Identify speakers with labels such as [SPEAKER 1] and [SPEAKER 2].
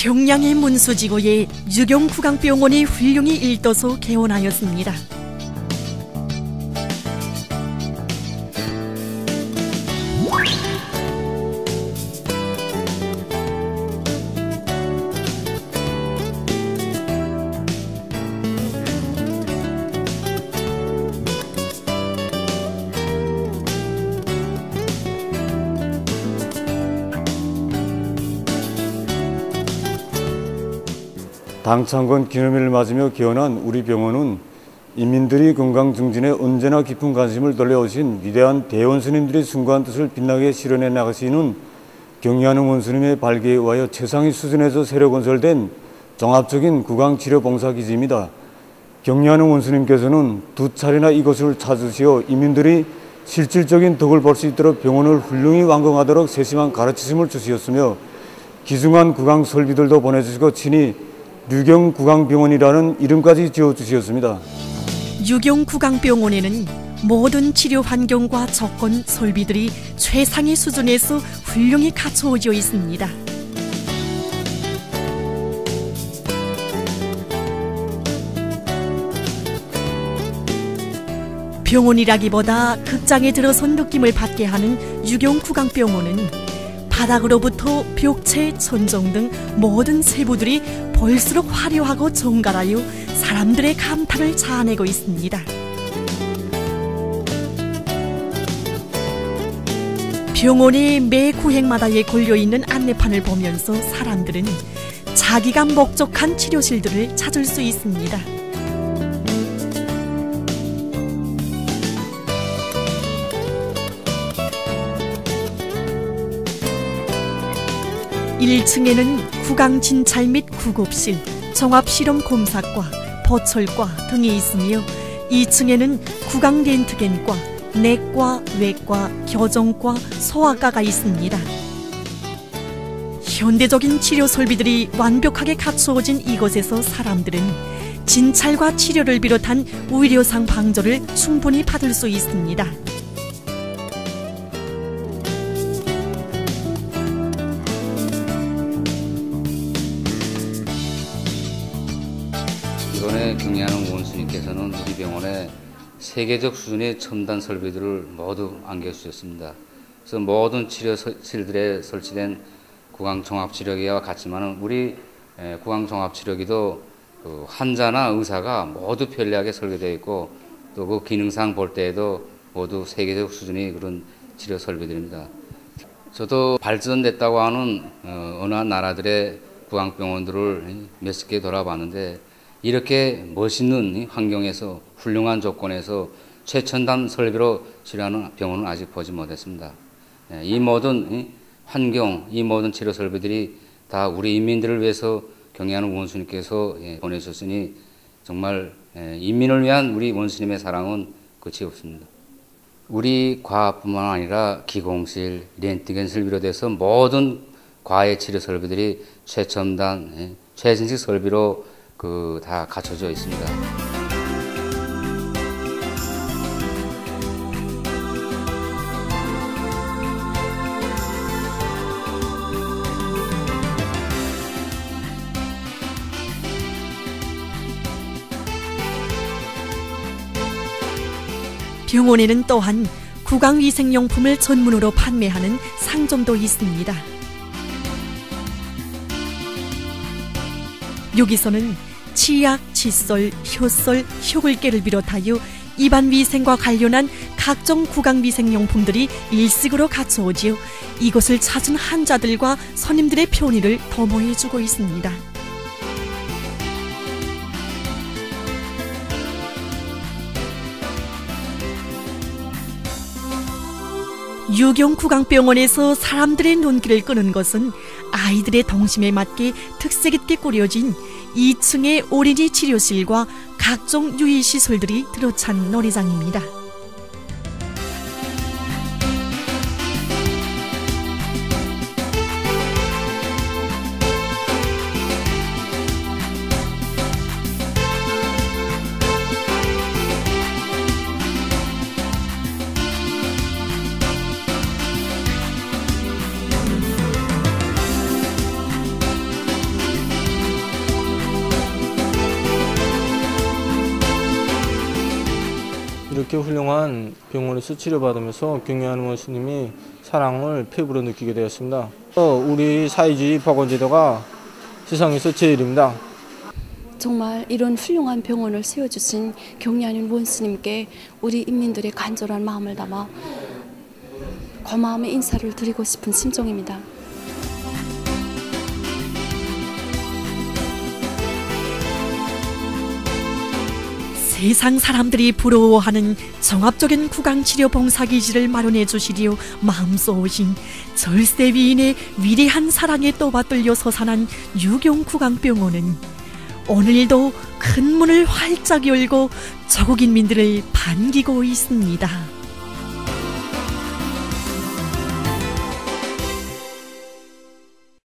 [SPEAKER 1] 평양의 문수지구에 유경구강병원이 훌륭히 일떠서 개원하였습니다.
[SPEAKER 2] 당창건 기념일을 맞으며 기원한 우리 병원은 인민들이 건강 증진에 언제나 깊은 관심을 돌려오신 위대한 대원 스님들의 숭고한 뜻을 빛나게 실현해 나가시는 경의하는 원스님의 발기에 의하여 최상위 수준에서 새로 건설된 종합적인 구강치료 봉사기지입니다. 경의하는 원스님께서는 두 차례나 이곳을 찾으시어 이민들이 실질적인 덕을 볼 수 있도록 병원을 훌륭히 완공하도록 세심한 가르치심을 주시었으며 기중한 구강 설비들도 보내주시고 친히 유경구강병원이라는 이름까지 지어주셨습니다.
[SPEAKER 1] 유경구강병원에는 모든 치료 환경과 조건, 설비들이 최상의 수준에서 훌륭히 갖춰져 있습니다. 병원이라기보다 극장에 들어선 느낌을 받게 하는 유경구강병원은 바닥으로부터 벽체, 천정 등 모든 세부들이 볼수록 화려하고 정갈하여 사람들의 감탄을 자아내고 있습니다. 병원의 매 구획마다에 걸려있는 안내판을 보면서 사람들은 자기가 목적한 치료실들을 찾을 수 있습니다. 1층에는 구강 진찰 및 구급실, 종합 실험 검사과, 보철과 등이 있으며 2층에는 구강 렌트겐과, 내과, 외과, 교정과, 소아과가 있습니다. 현대적인 치료 설비들이 완벽하게 갖추어진 이곳에서 사람들은 진찰과 치료를 비롯한 의료상 방조를 충분히 받을 수 있습니다.
[SPEAKER 3] 이번에 경리하는 원수님께서는 우리 병원에 세계적 수준의 첨단 설비들을 모두 안겨주셨습니다. 그래서 모든 치료실들에 설치된 구강종합치료기와 같지만 우리 구강종합치료기도 그 환자나 의사가 모두 편리하게 설계되어 있고 또 그 기능상 볼 때에도 모두 세계적 수준의 그런 치료 설비들입니다. 저도 발전됐다고 하는 어, 어느 나라들의 구강병원들을 몇십 개 돌아봤는데 이렇게 멋있는 환경에서 훌륭한 조건에서 최첨단 설비로 치료하는 병원은 아직 보지 못했습니다. 예, 이 모든 환경, 이 모든 치료 설비들이 다 우리 인민들을 위해서 경애하는 원수님께서 예, 보내주셨으니 정말 예, 인민을 위한 우리 원수님의 사랑은 끝이 없습니다. 우리 과뿐만 아니라 기공실, 렌트겐실 비롯해서 모든 과외 치료 설비들이 최첨단, 최신식 설비로 그 다 갖춰져 있습니다.
[SPEAKER 1] 병원에는 또한 구강위생용품을 전문으로 판매하는 상점도 있습니다. 여기서는 치약, 칫솔, 효솔, 효글깨를 비롯하여 입안 위생과 관련한 각종 구강 위생 용품들이 일식으로 갖춰오지요. 이곳을 찾은 환자들과 손님들의 편의를 도모해주고 있습니다. 유경구강병원에서 사람들의 눈길을 끄는 것은 아이들의 동심에 맞게 특색 있게 꾸려진 2층의 어린이 치료실과 각종 유의시설들이 들어찬 놀이장입니다.
[SPEAKER 4] 이렇게 훌륭한 병원에서 치료받으면서 경리하는 원수님이 사랑을 피부로 느끼게 되었습니다. 어, 우리 사회주의 박원제도가 세상에서 제일입니다.
[SPEAKER 5] 정말 이런 훌륭한 병원을 세워주신 경리하는 원스님께 우리 인민들의 간절한 마음을 담아 고마움의 인사를 드리고 싶은 심정입니다.
[SPEAKER 1] 세상 사람들이 부러워하는 종합적인 구강치료 봉사기지를 마련해 주시리오 마음속오신 절세 위인의 위대한 사랑에 떠받들려 서산한 유경 구강병원은 오늘도 큰 문을 활짝 열고 저국인민들을 반기고 있습니다.